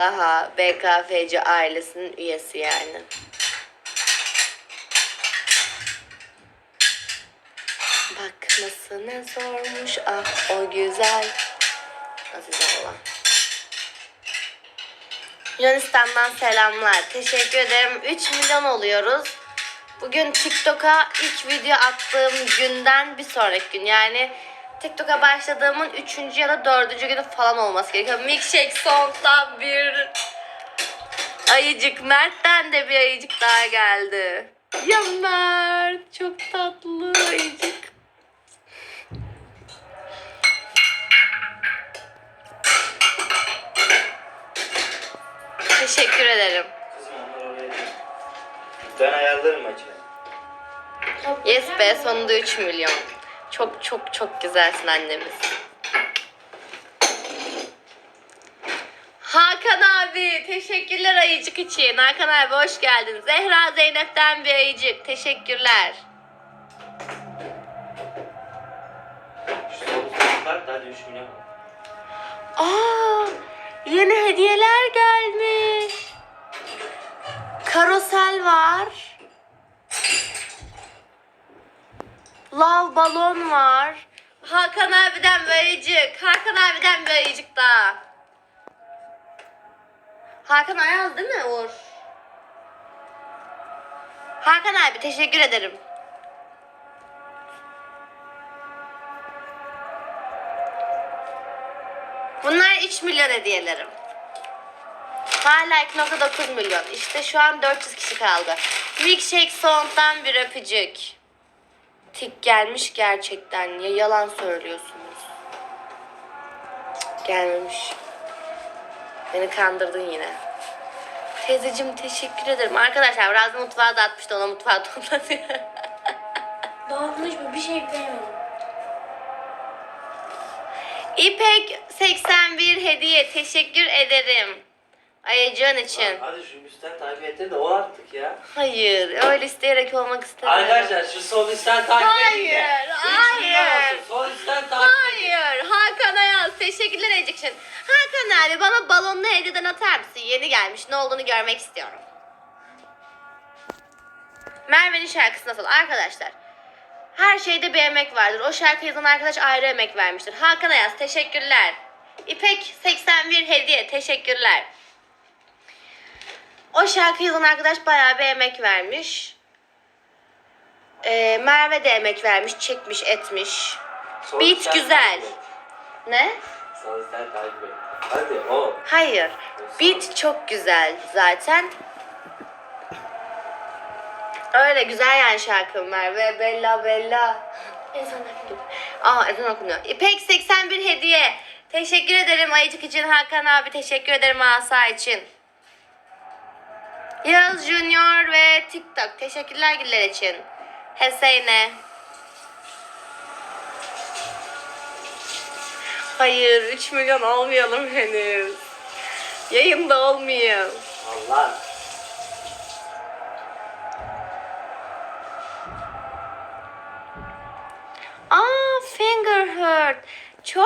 Daha BKFC ailesinin üyesi yani. Bakması ne zormuş ah o güzel. Aziz Allah. Yunanistan'dan selamlar. Teşekkür ederim. 3 milyon oluyoruz. Bugün TikTok'a ilk video attığım günden bir sonraki gün. Yani TikTok'a başladığımın 3. ya da 4. günü falan olması gerekiyor. Milkshake Song'dan bir ayıcık. Mert'ten de bir ayıcık daha geldi. Ya Mert çok tatlı ayıcık. Teşekkür ederim. Ben ayarlarım maçı. Yes be sonunda 3 milyon. Çok çok çok güzelsin annemiz. Hakan abi teşekkürler ayıcık için. Hakan abi hoş geldin. Zehra Zeynep'ten bir ayıcık. Teşekkürler. Şu sol kart hadi 3 milyon. Aa, yeni hediyeler gelmiş. Karosel var. Lav balon var. Hakan abiden bir ayıcık. Hakan abiden bir ayıcık daha. Hakan Ayaz değil mi Uğur? Hakan abi teşekkür ederim. Bunlar 3 milyon hediyelerim. Hala 2.9 milyon. İşte şu an 400 kişi kaldı. Milkshake Sound'dan bir öpücük. Tik gelmiş gerçekten. Ya yalan söylüyorsunuz. Gelmemiş. Beni kandırdın yine. Teyzeciğim teşekkür ederim. Arkadaşlar biraz mutfağa dağıtmıştı ona mutfağı toplatıyor. Dağıtmış mı? Bir şey beğenmedim. İpek 81 hediye teşekkür ederim. Ayıcığın için. Hadi şu üstten takip ettir de o artık ya. Hayır öyle isteyerek olmak istemiyorum. Arkadaşlar şu sol üstten takip edin de. Hayır, hayır. olsun. Sol üstten takip edin. Hayır Hakan Ayaz teşekkürler için. Hakan abi bana balonlu hediyeden atar mısın? Yeni gelmiş ne olduğunu görmek istiyorum. Merve'nin şarkısı nasıl? Arkadaşlar her şeyde bir emek vardır. O şarkı yazan arkadaş ayrı emek vermiştir. Hakan Ayaz teşekkürler. İpek 81 hediye teşekkürler. O şarkı yazan arkadaş bayağı bir emek vermiş. Ee, Merve de emek vermiş, çekmiş, etmiş. Sol Beat güzel. Ne? Takip et. Hadi o. Hayır. Beat çok güzel zaten. Öyle güzel yani şarkım Merve. Bella Bella. Ezan okudu. Aa ezan okunuyor. İpek 81 hediye. Teşekkür ederim Ayıcık için Hakan abi. Teşekkür ederim Asa için. Yağız Junior ve TikTok. Teşekkürler güller için. Heseyne. Hayır 3 milyon olmayalım henüz. Yayında olmayayım. Allah. Aa finger hurt. Çok